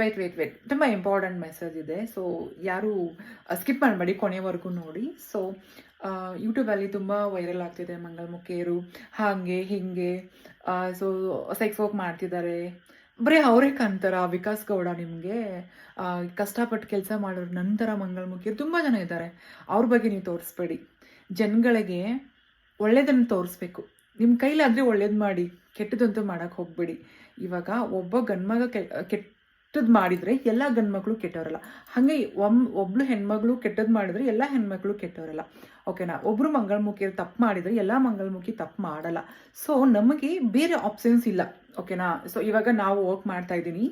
Weight wait wait ತುಂಬ important message ಇದೆ. So ಯಾರು ಸ್ಕಿಪ್ ಮಾಡಬೇಡಿ ಕೊನೆವರೆಗೂ ನೋಡಿ. ಸೊ ಯೂಟ್ಯೂಬಲ್ಲಿ ತುಂಬ ವೈರಲ್ ಆಗ್ತಿದೆ ಮಂಗಳಮುಖಿಯರು ಹಾಗೆ, ಹೀಗೆ ಸೊ ಸೆಕ್ಸ್ ವರ್ಕ್ ಮಾಡ್ತಿದ್ದಾರೆ. ಬರೀ ಅವರೇ ಕಾಣ್ತಾರ? ವಿಕಾಸ್ ಗೌಡ ನಿಮಗೆ ಕಷ್ಟಪಟ್ಟು ಕೆಲಸ ಮಾಡೋರು ನಂತರ ಮಂಗಳಮುಖಿಯರು ತುಂಬ ಜನ ಇದ್ದಾರೆ. ಅವ್ರ ಬಗ್ಗೆ ನೀವು ತೋರಿಸ್ಬೇಡಿ. ಜನಗಳಿಗೆ ಒಳ್ಳೇದನ್ನು ತೋರಿಸ್ಬೇಕು. ನಿಮ್ಮ ಕೈಲಾದರೆ ಒಳ್ಳೇದು ಮಾಡಿ, ಕೆಟ್ಟದಂತೂ ಮಾಡೋಕ್ಕೆ ಹೋಗಬೇಡಿ. ಇವಾಗ ಒಬ್ಬ ಗಂಡ್ಮಗ ಕೆ ಕೆಟ್ಟದ್ದು ಮಾಡಿದರೆ ಎಲ್ಲ ಗಂಡ್ಮಕ್ಳು ಕೆಟ್ಟವರಲ್ಲ. ಹಾಗೆ ಒಮ್, ಒಬ್ಳು ಹೆಣ್ಮಗಳು ಕೆಟ್ಟದ್ದು ಮಾಡಿದ್ರೆ ಎಲ್ಲ ಹೆಣ್ಮಕ್ಳು ಕೆಟ್ಟವರಲ್ಲ. ಓಕೆನಾ ಒಬ್ಬರು ಮಂಗಳಮುಖಿಯರು ತಪ್ಪು ಮಾಡಿದರೆ ಎಲ್ಲ ಮಂಗಳಮುಖಿ ತಪ್ಪು ಮಾಡಲ್ಲ. ಸೊ ನಮಗೆ ಬೇರೆ ಆಪ್ಷನ್ಸ್ ಇಲ್ಲ. ಓಕೆನಾ ಸೊ ಇವಾಗ ನಾವು ವರ್ಕ್ ಮಾಡ್ತಾ ಇದ್ದೀನಿ.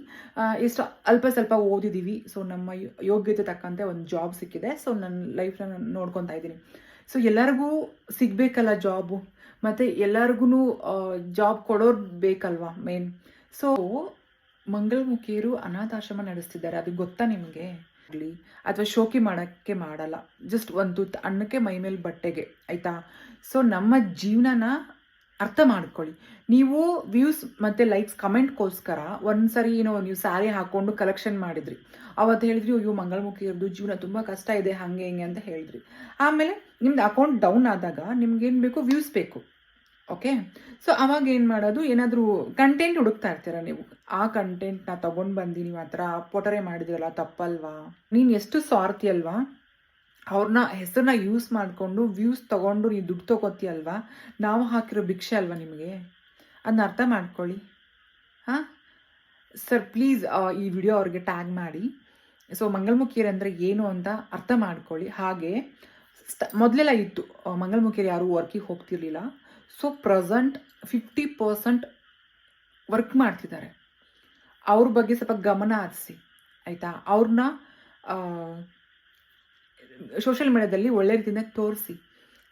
ಎಷ್ಟು ಅಲ್ಪ ಸ್ವಲ್ಪ ಓದಿದ್ದೀವಿ ಸೊ ನಮ್ಮ ಯೋಗ್ಯತೆ ತಕ್ಕಂತೆ ಒಂದು ಜಾಬ್ ಸಿಕ್ಕಿದೆ. ಸೊ ನನ್ನ ಲೈಫ್ನ ನೋಡ್ಕೊತಾ ಇದ್ದೀನಿ. ಸೊ ಎಲ್ಲರಿಗೂ ಸಿಗಬೇಕಲ್ಲ ಜಾಬು ಮತ್ತು ಎಲ್ಲರಿಗೂ ಜಾಬ್ ಕೊಡೋರು ಬೇಕಲ್ವಾ ಮೇನ್ ಸೊ ಮಂಗಳಮುಖಿಯರು ಅನಾಥಾಶ್ರಮ ನಡೆಸ್ತಿದ್ದಾರೆ. ಅದು ಗೊತ್ತಾ ನಿಮಗೆ? ಆಗಲಿ, ಅಥವಾ ಶೋಕಿ ಮಾಡೋಕ್ಕೆ ಮಾಡಲ್ಲ. ಜಸ್ಟ್ ಒಂದು ಅನ್ನಕ್ಕೆ ಮೈ ಮೇಲೆ ಬಟ್ಟೆಗೆ, ಆಯಿತಾ? ಸೊ ನಮ್ಮ ಜೀವನನ ಅರ್ಥ ಮಾಡ್ಕೊಳ್ಳಿ. ನೀವು ವ್ಯೂಸ್ ಮತ್ತು ಲೈಕ್ಸ್ ಕಮೆಂಟ್ಗೋಸ್ಕರ ಒಂದು ಸರಿ ಏನೋ ನೀವು ಸ್ಯಾರಿ ಹಾಕ್ಕೊಂಡು ಕಲೆಕ್ಷನ್ ಮಾಡಿದ್ರಿ. ಅವತ್ತು ಹೇಳಿದ್ರಿ, ಅಯ್ಯೋ ಮಂಗಳಮುಖಿಯರ್ದು ಜೀವನ ತುಂಬ ಕಷ್ಟ ಇದೆ, ಹಾಗೆ ಹಿಂಗೆ ಅಂತ ಹೇಳಿದ್ರಿ. ಆಮೇಲೆ ನಿಮ್ದು ಅಕೌಂಟ್ ಡೌನ್ ಆದಾಗ ನಿಮ್ಗೇನು ಬೇಕು? ವ್ಯೂಸ್ ಬೇಕು. ಓಕೆ ಸೊ ಅವಾಗ ಏನು ಮಾಡೋದು? ಏನಾದರೂ ಕಂಟೆಂಟ್ ಹುಡುಕ್ತಾ ಇರ್ತೀರ ನೀವು? ಆ ಕಂಟೆಂಟ್ನ ತಗೊಂಡು ಬಂದು ನೀವು ಆ ಥರ ಪೊಟರೆ ಮಾಡಿದ್ರಲ್ಲ, ತಪ್ಪಲ್ವಾ? ನೀನು ಎಷ್ಟು ಸ್ವಾರ್ಥಿ ಅಲ್ವಾ? ಅವ್ರನ್ನ ಹೆಸರನ್ನ ಯೂಸ್ ಮಾಡಿಕೊಂಡು ವ್ಯೂಸ್ ತಗೊಂಡು ನೀವು ದುಡ್ಡು ತಗೋತೀಯಲ್ವಾ ನಾವು ಹಾಕಿರೋ ಭಿಕ್ಷೆ ಅಲ್ವಾ ನಿಮಗೆ? ಅದನ್ನ ಅರ್ಥ ಮಾಡ್ಕೊಳ್ಳಿ. ಹಾಂ? ಸರ್ ಪ್ಲೀಸ್ ಈ ವಿಡಿಯೋ ಅವ್ರಿಗೆ ಟ್ಯಾಗ್ ಮಾಡಿ. ಸೊ ಮಂಗಲ್ಮುಖಿಯರು ಅಂದರೆ ಏನು ಅಂತ ಅರ್ಥ ಮಾಡ್ಕೊಳ್ಳಿ. ಹಾಗೆ ಮೊದಲೆಲ್ಲ ಇತ್ತು. ಮಂಗಲ್ಮುಖಿಯರು ಯಾರೂ ವರ್ಕಿಗೆ ಹೋಗ್ತಿರ್ಲಿಲ್ಲ. So present fifty percent work ಮಾಡ್ತಿದ್ದಾರೆ. ಅವ್ರ ಬಗ್ಗೆ ಸ್ವಲ್ಪ ಗಮನ ಹರಿಸಿ ಆಯಿತಾ? ಅವ್ರನ್ನ ಸೋಷಿಯಲ್ ಮೀಡಿಯಾದಲ್ಲಿ ಒಳ್ಳೆ ರೀತಿಯಿಂದ ತೋರಿಸಿ.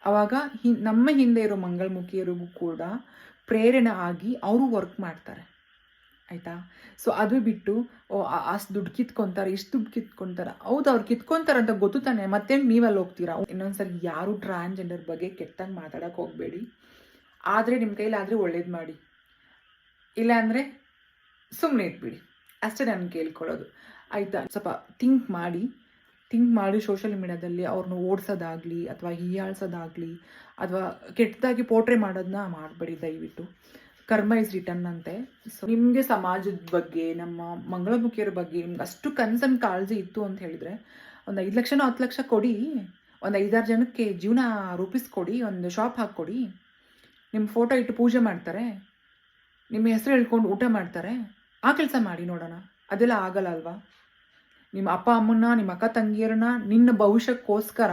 ಆವಾಗ ಹಿ, ನಮ್ಮ ಹಿಂದೆ ಇರೋ ಮಂಗಳಮುಖಿಯರಿಗೂ ಕೂಡ ಪ್ರೇರಣೆ ಆಗಿ ಅವರು ವರ್ಕ್ ಮಾಡ್ತಾರೆ. ಆಯಿತಾ? ಸೊ ಅದು ಬಿಟ್ಟು, ಓ ಅಷ್ಟು ದುಡ್ಡು ಕಿತ್ಕೊಂತಾರೆ, ಇಷ್ಟು ದುಡ್ಡು ಕಿತ್ಕೊಂತಾರೆ. ಹೌದು ಅವ್ರು ಕಿತ್ಕೊತಾರೆ ಅಂತ ಗೊತ್ತು ತಾನೆ, ಮತ್ತೇನು ನೀವಲ್ಲಿ ಹೋಗ್ತೀರಾ? ಇನ್ನೊಂದ್ಸರಿ ಯಾರು ಟ್ರಾನ್ಸ್ಜೆಂಡರ್ ಬಗ್ಗೆ ಕೆಟ್ಟಂಗೆ ಮಾತಾಡೋಕೆ ಹೋಗಬೇಡಿ. ಆದರೆ ನಿಮ್ಮ ಕೈಲಾದರೆ ಒಳ್ಳೇದು ಮಾಡಿ. ಇಲ್ಲಾಂದರೆ ಸುಮ್ಮನೆ ಇಟ್ಬಿಡಿ ಅಷ್ಟೇ ನಾನು ಕೇಳ್ಕೊಳ್ಳೋದು. ಆಯಿತಾ? ಸ್ವಲ್ಪ ಥಿಂಕ್ ಮಾಡಿ. ಥಿಂಕ್ ಮಾಡಿ ಸೋಷಿಯಲ್ ಮೀಡ್ಯಾದಲ್ಲಿ ಅವ್ರನ್ನ ಓಡಿಸೋದಾಗಲಿ ಅಥವಾ ಹೀಯಾಳ್ಸೋದಾಗಲಿ ಅಥವಾ ಕೆಟ್ಟದಾಗಿ ಪೋಟ್ರೆ ಮಾಡೋದನ್ನ ಮಾಡಬೇಡಿ ದಯವಿಟ್ಟು. ಕರ್ಮ ಇಸ್ ರಿಟರ್ನ್ ಅಂತೆ. ಸೊ ನಿಮಗೆ ಸಮಾಜದ ಬಗ್ಗೆ, ನಮ್ಮ ಮಂಗಳಮುಖಿಯರ ಬಗ್ಗೆ ನಿಮ್ಗೆ ಅಷ್ಟು ಕನ್ಸರ್ನ್ ಕಾಳಜಿ ಇತ್ತು ಅಂತ ಹೇಳಿದರೆ ಒಂದು ಐದು ಲಕ್ಷನೋ ಹತ್ತು ಲಕ್ಷ ಕೊಡಿ. ಒಂದು ಐದಾರು ಜನಕ್ಕೆ ಜೀವನ ರೂಪಿಸ್ಕೊಡಿ. ಒಂದು ಶಾಪ್ ಹಾಕ್ಕೊಡಿ. ನಿಮ್ಮ ಫೋಟೋ ಇಟ್ಟು ಪೂಜೆ ಮಾಡ್ತಾರೆ? ನಿಮ್ಮ ಹೆಸರು ಹೇಳ್ಕೊಂಡು ಊಟ ಮಾಡ್ತಾರೆ? ಆ ಕೆಲಸ ಮಾಡಿ ನೋಡೋಣ. ಅದೆಲ್ಲ ಆಗಲ್ಲ ಅಲ್ವಾ? ನಿಮ್ಮ ಅಪ್ಪ ಅಮ್ಮನ ನಿಮ್ಮ ಅಕ್ಕ ತಂಗಿಯರನ್ನ, ನಿನ್ನ ಭವಿಷ್ಯಕ್ಕೋಸ್ಕರ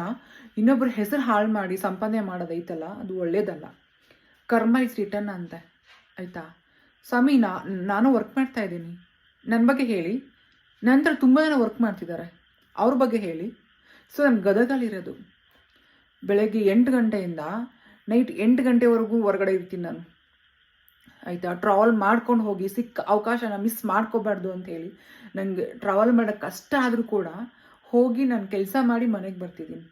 ಇನ್ನೊಬ್ಬರ ಹೆಸರು ಹಾಳು ಮಾಡಿ ಸಂಪಾದನೆ ಮಾಡೋದೈತಲ್ಲ ಅದು ಒಳ್ಳೇದಲ್ಲ. ಕರ್ಮ ಇಸ್ ರಿಟರ್ನ್ ಅಂತೆ. ಆಯಿತಾ? ಸ್ವಾಮಿ, ನಾ, ನಾನು ವರ್ಕ್ ಮಾಡ್ತಾ ಇದ್ದೀನಿ. ನನ್ನ ಬಗ್ಗೆ ಹೇಳಿ. ನಂತರ ತುಂಬ ಜನ ವರ್ಕ್ ಮಾಡ್ತಿದ್ದಾರೆ. ಅವ್ರ ಬಗ್ಗೆ ಹೇಳಿ. ಸೊ ನಾನು ಗದಗಲ್ಲಿರೋದು. ಬೆಳಗ್ಗೆ ಎಂಟು ಗಂಟೆಯಿಂದ ನೈಟ್ ಎಂಟು ಗಂಟೆವರೆಗೂ ಹೊರಗಡೆ ಇರ್ತೀನಿ ನಾನು. ಆಯಿತಾ? ಟ್ರಾವೆಲ್ ಮಾಡ್ಕೊಂಡು ಹೋಗಿ ಸಿಕ್ಕ ಅವಕಾಶನ ಮಿಸ್ ಮಾಡ್ಕೋಬಾರ್ದು ಅಂತ ಹೇಳಿ ನನಗೆ ಟ್ರಾವೆಲ್ ಮಾಡೋಕ್ಕೆ ಕಷ್ಟ ಆದರೂ ಕೂಡ ಹೋಗಿ ನಾನು ಕೆಲಸ ಮಾಡಿ ಮನೆಗೆ ಬರ್ತಿದ್ದೀನಿ.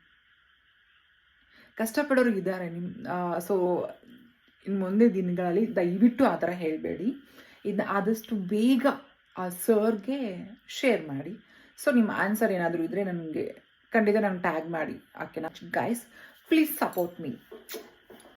ಕಷ್ಟಪಡೋರು ಇದ್ದಾರೆ ನಿಮ್ಮ ಸೊ ಇನ್ನು ಮುಂದೆ ದಿನಗಳಲ್ಲಿ ದಯವಿಟ್ಟು ಆ ಥರ ಹೇಳಬೇಡಿ. ಇದನ್ನ ಆದಷ್ಟು ಬೇಗ ಆ ಸರ್ಗೆ ಶೇರ್ ಮಾಡಿ. ಸೊ ನಿಮ್ಮ ಆನ್ಸರ್ ಏನಾದರೂ ಇದ್ದರೆ ನನಗೆ ಖಂಡಿತ ನಾನು ಟ್ಯಾಗ್ ಮಾಡಿ. ಓಕೆನಾ ಗೈಸ್ ಪ್ಲೀಸ್ ಸಪೋರ್ಟ್ ಮೀ